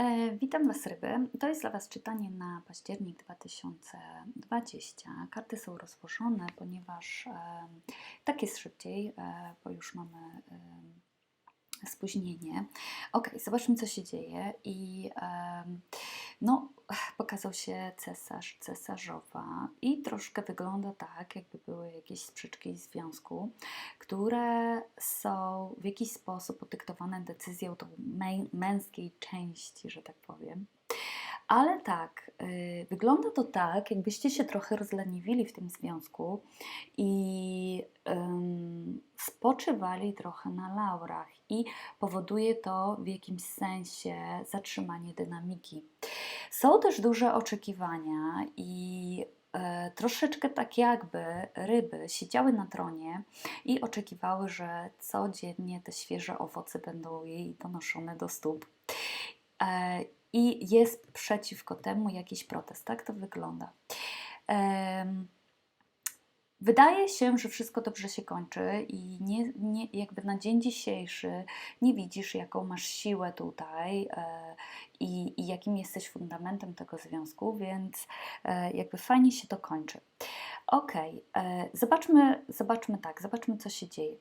E, Witam Was, ryby. To jest dla Was czytanie na październik 2020. Karty są rozłożone, ponieważ e, tak jest szybciej, e, bo już mamy e, spóźnienie. Ok, zobaczmy, co się dzieje. I e, no, pokazał się cesarz, cesarzowa, i troszkę wygląda tak, jakby były jakieś sprzeczki w związku, które są w jakiś sposób podyktowane decyzją tą mę- męskiej części, że tak powiem. Ale tak, y, wygląda to tak, jakbyście się trochę rozleniwili w tym związku i ym, spoczywali trochę na laurach, i powoduje to w jakimś sensie zatrzymanie dynamiki. Są też duże oczekiwania i e, troszeczkę tak jakby ryby siedziały na tronie i oczekiwały, że codziennie te świeże owoce będą jej donoszone do stóp. E, I jest przeciwko temu jakiś protest. Tak to wygląda. Wydaje się, że wszystko dobrze się kończy i nie, nie, jakby na dzień dzisiejszy nie widzisz, jaką masz siłę tutaj e, i, i jakim jesteś fundamentem tego związku, więc e, jakby fajnie się to kończy. Okej, e, zobaczmy, zobaczmy tak, zobaczmy co się dzieje.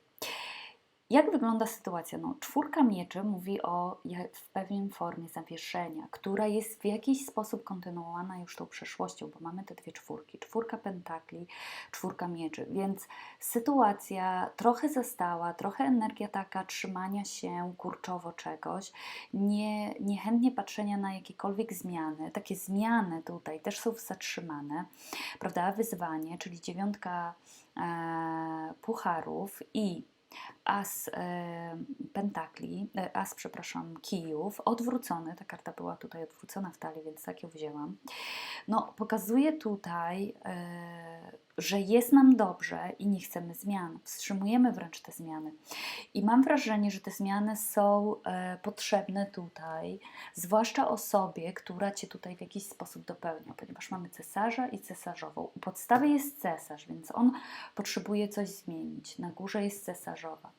Jak wygląda sytuacja? No, czwórka mieczy mówi o w pewnej formie zawieszenia, która jest w jakiś sposób kontynuowana już tą przeszłością, bo mamy te dwie czwórki. Czwórka pentakli, czwórka mieczy, więc sytuacja trochę zastała, trochę energia taka trzymania się kurczowo czegoś, nie, niechętnie patrzenia na jakiekolwiek zmiany. Takie zmiany tutaj też są zatrzymane, prawda? Wyzwanie, czyli dziewiątka e, pucharów i as e, pentakli, e, as, przepraszam, kijów, odwrócony, ta karta była tutaj odwrócona w talii, więc tak ją wzięłam. No, pokazuje tutaj, e, że jest nam dobrze i nie chcemy zmian. Wstrzymujemy wręcz te zmiany. I mam wrażenie, że te zmiany są e, potrzebne tutaj, zwłaszcza osobie, która Cię tutaj w jakiś sposób dopełnia, ponieważ mamy cesarza i cesarzową. U podstawy jest cesarz, więc on potrzebuje coś zmienić. Na górze jest cesarzowa.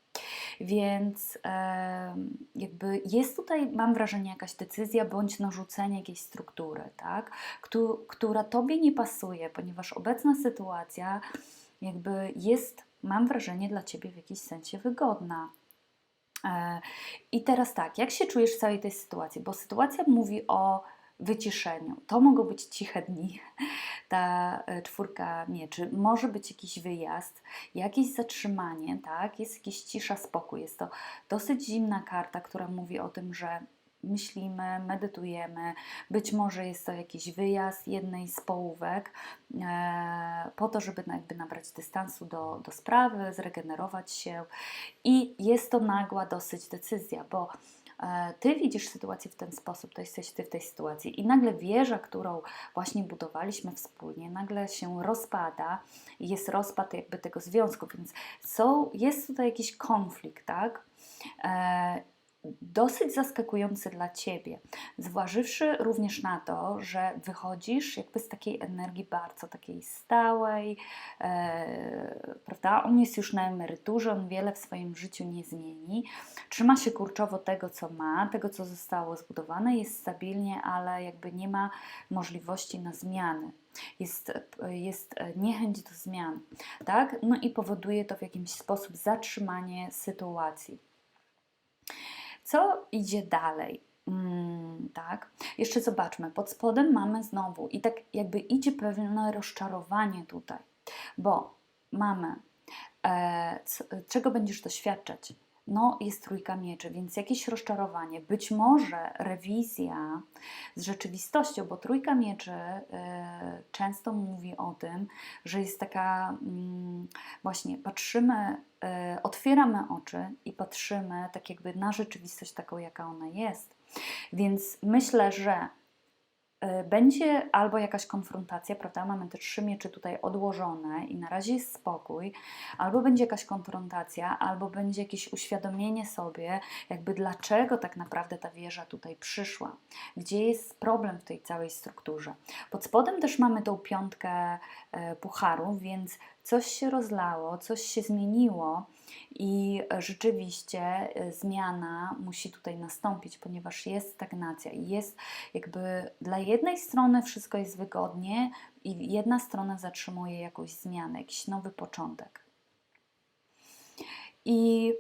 Więc em, jakby jest tutaj, mam wrażenie, jakaś decyzja bądź narzucenie jakiejś struktury, tak? Któ- która Tobie nie pasuje, ponieważ obecna sytuacja jakby jest, mam wrażenie, dla Ciebie w jakiś sensie wygodna. E, I teraz tak, jak się czujesz w całej tej sytuacji? Bo sytuacja mówi o wyciszeniu. To mogą być ciche dni, ta e, czwórka mieczy. Może być jakiś wyjazd, jakieś zatrzymanie, tak? Jest jakaś cisza, spokój. Jest to dosyć zimna karta, która mówi o tym, że myślimy, medytujemy. Być może jest to jakiś wyjazd jednej z połówek e, po to, żeby jakby nabrać dystansu do, do sprawy, zregenerować się. I jest to nagła dosyć decyzja, bo ty widzisz sytuację w ten sposób, to jesteś ty w tej sytuacji i nagle wieża, którą właśnie budowaliśmy wspólnie, nagle się rozpada jest rozpad jakby tego związku, więc są, jest tutaj jakiś konflikt, tak? Dosyć zaskakujący dla Ciebie, zważywszy również na to, że wychodzisz jakby z takiej energii bardzo takiej stałej, e, prawda? On jest już na emeryturze, on wiele w swoim życiu nie zmieni, trzyma się kurczowo tego, co ma, tego, co zostało zbudowane, jest stabilnie, ale jakby nie ma możliwości na zmiany. Jest, jest niechęć do zmian, tak? No i powoduje to w jakiś sposób zatrzymanie sytuacji. Co idzie dalej? Mm, tak, jeszcze zobaczmy. Pod spodem mamy znowu i tak jakby idzie pewne rozczarowanie tutaj, bo mamy e, czego będziesz doświadczać? No, jest trójka mieczy, więc jakieś rozczarowanie, być może rewizja z rzeczywistością, bo trójka mieczy e, często mówi o tym, że jest taka mm, właśnie patrzymy, e, otwieramy oczy i patrzymy tak jakby na rzeczywistość taką, jaka ona jest. Więc myślę, że y, będzie albo jakaś konfrontacja, prawda? Mamy te trzy miecze tutaj odłożone i na razie jest spokój, albo będzie jakaś konfrontacja, albo będzie jakieś uświadomienie sobie, jakby dlaczego tak naprawdę ta wieża tutaj przyszła, gdzie jest problem w tej całej strukturze. Pod spodem też mamy tą piątkę e, pucharów, więc coś się rozlało, coś się zmieniło i rzeczywiście y, zmiana musi tutaj nastąpić, ponieważ jest stagnacja i jest jakby dla jednej strony wszystko jest wygodnie i jedna strona zatrzymuje jakąś zmianę, jakiś nowy początek. I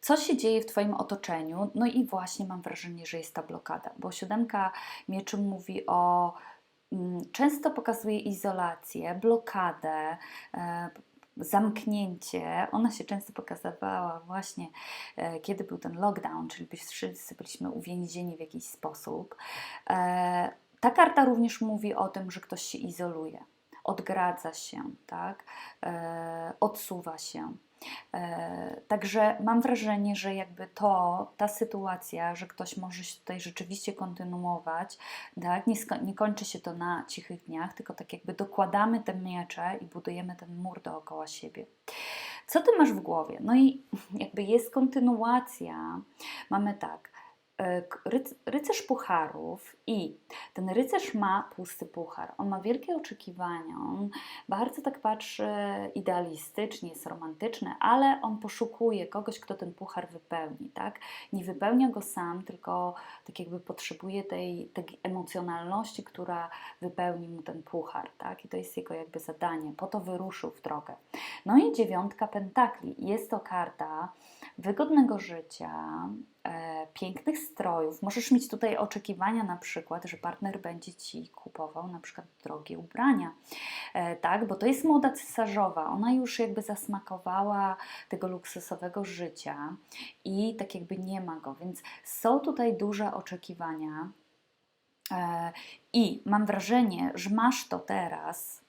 co się dzieje w Twoim otoczeniu? No i właśnie mam wrażenie, że jest ta blokada, bo siódemka mieczy mówi o często pokazuje izolację, blokadę, e, zamknięcie. Ona się często pokazywała właśnie, e, kiedy był ten lockdown, czyli wszyscy byliśmy uwięzieni w jakiś sposób. E, ta karta również mówi o tym, że ktoś się izoluje, odgradza się, tak? odsuwa się. E, także mam wrażenie, że jakby to, ta sytuacja, że ktoś może się tutaj rzeczywiście kontynuować, tak? nie, nie kończy się to na cichych dniach, tylko tak jakby dokładamy te miecze i budujemy ten mur dookoła siebie. Co ty masz w głowie? No i jakby jest kontynuacja. Mamy tak, E, rycerz pucharów i ten rycerz ma pusty puchar. On ma wielkie oczekiwania, on bardzo tak patrzy idealistycznie, jest romantyczny, ale on poszukuje kogoś, kto ten puchar wypełni, tak? Nie wypełnia go sam, tylko tak jakby potrzebuje tej, tej emocjonalności, która wypełni mu ten puchar, tak? I to jest jego jakby zadanie. Po to wyruszył w drogę. No i dziewiątka pentakli. Jest to karta wygodnego życia, e, pięknych strojów. Możesz mieć tutaj oczekiwania na przykład, że partner będzie Ci kupował na przykład drogie ubrania, e, tak, bo to jest moda cesarzowa. Ona już jakby zasmakowała tego luksusowego życia i tak jakby nie ma go, więc są tutaj duże oczekiwania. E, I mam wrażenie, że masz to teraz,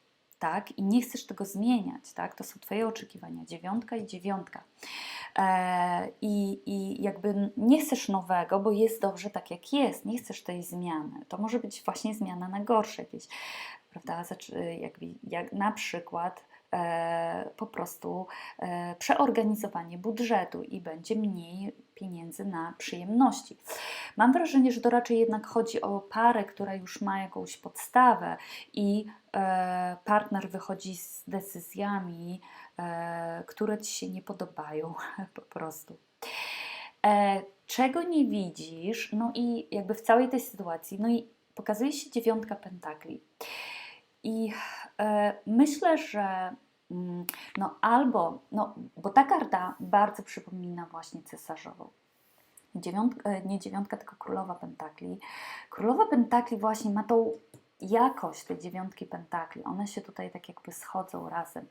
tak, i nie chcesz tego zmieniać, tak, to są Twoje oczekiwania, dziewiątka i dziewiątka. E, I, I jakby nie chcesz nowego, bo jest dobrze tak, jak jest, nie chcesz tej zmiany. To może być właśnie zmiana na gorsze jakieś, prawda? Jakby, jak na przykład e, po prostu e, przeorganizowanie budżetu i będzie mniej pieniędzy na przyjemności. Mam wrażenie, że to raczej jednak chodzi o parę, która już ma jakąś podstawę i e, partner wychodzi z decyzjami, e, które ci się nie podobają po prostu. E, czego nie widzisz, no i jakby w całej tej sytuacji, no i pokazuje się dziewiątka pentakli. I myślę, że no albo, no bo ta karta bardzo przypomina właśnie cesarzową. Dziewiątka, e, nie dziewiątka, tylko królowa pentakli. Królowa pentakli właśnie ma tą jakość, te dziewiątki pentakli. One się tutaj tak jakby schodzą razem.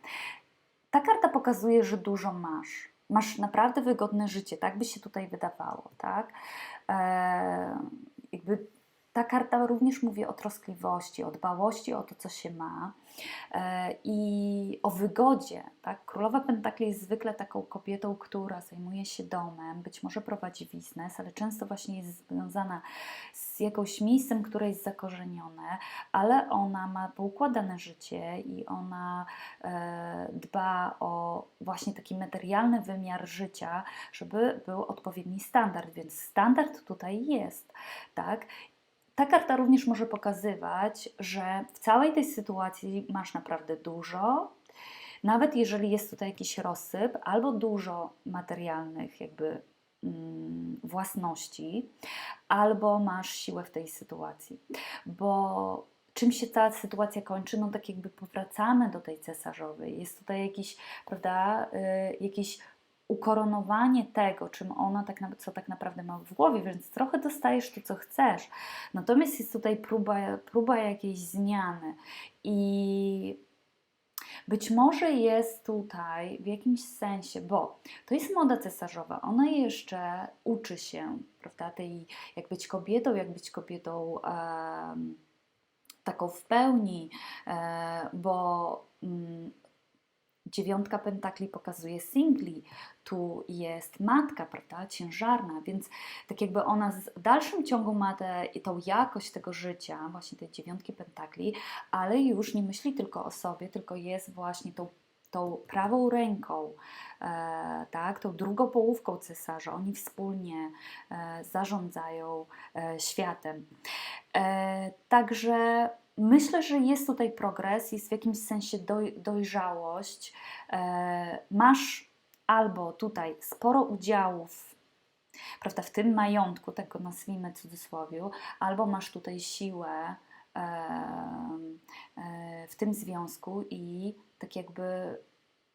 Ta karta pokazuje, że dużo masz. Masz naprawdę wygodne życie, tak by się tutaj wydawało, tak? Eee, jakby ta karta również mówi o troskliwości, o dbałości o to, co się ma e, i o wygodzie. Tak? Królowa Pentakli jest zwykle taką kobietą, która zajmuje się domem, być może prowadzi biznes, ale często właśnie jest związana z jakimś miejscem, które jest zakorzenione, ale ona ma poukładane życie i ona e, dba o właśnie taki materialny wymiar życia, żeby był odpowiedni standard, więc standard tutaj jest, tak? Ta karta również może pokazywać, że w całej tej sytuacji masz naprawdę dużo, nawet jeżeli jest tutaj jakiś rozsyp albo dużo materialnych jakby mm, własności, albo masz siłę w tej sytuacji. Bo czym się ta sytuacja kończy? No tak jakby powracamy do tej cesarzowej. Jest tutaj jakiś, prawda, y, jakiś ukoronowanie tego, czym ona tak, co tak naprawdę ma w głowie, więc trochę dostajesz to, co chcesz. Natomiast jest tutaj próba, próba jakiejś zmiany i być może jest tutaj w jakimś sensie, bo to jest moda cesarzowa, ona jeszcze uczy się, prawda, tej, jak być kobietą, jak być kobietą um, taką w pełni, um, bo um, dziewiątka pentakli pokazuje singli, tu jest matka, prawda, ciężarna, więc tak jakby ona w dalszym ciągu ma tę tą jakość tego życia, właśnie tej dziewiątki pentakli, ale już nie myśli tylko o sobie, tylko jest właśnie tą tą prawą ręką, e, tak, tą drugą połówką cesarza. Oni wspólnie e, zarządzają e, światem. Także myślę, że jest tutaj progres, jest w jakimś sensie doj, dojrzałość. E, masz albo tutaj sporo udziałów prawda, w tym majątku, tego nazwijmy cudzysłowiu, albo masz tutaj siłę e, w tym związku i tak jakby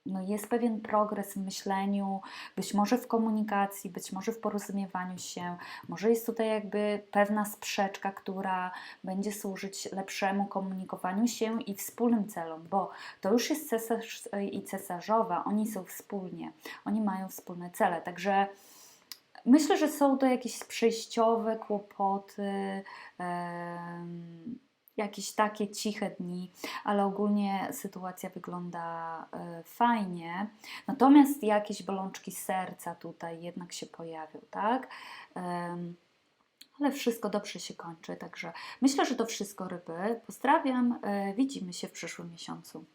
no jest pewien progres w myśleniu, być może w komunikacji, być może w porozumiewaniu się, może jest tutaj jakby pewna sprzeczka, która będzie służyć lepszemu komunikowaniu się i wspólnym celom, bo to już jest cesarz i cesarzowa, oni są wspólnie, oni mają wspólne cele, także myślę, że są to jakieś przejściowe kłopoty, em, jakieś takie ciche dni, ale ogólnie sytuacja wygląda e, fajnie. Natomiast jakieś bolączki serca tutaj jednak się pojawią, tak? Ale wszystko dobrze się kończy, także myślę, że to wszystko ryby. Pozdrawiam, e, widzimy się w przyszłym miesiącu.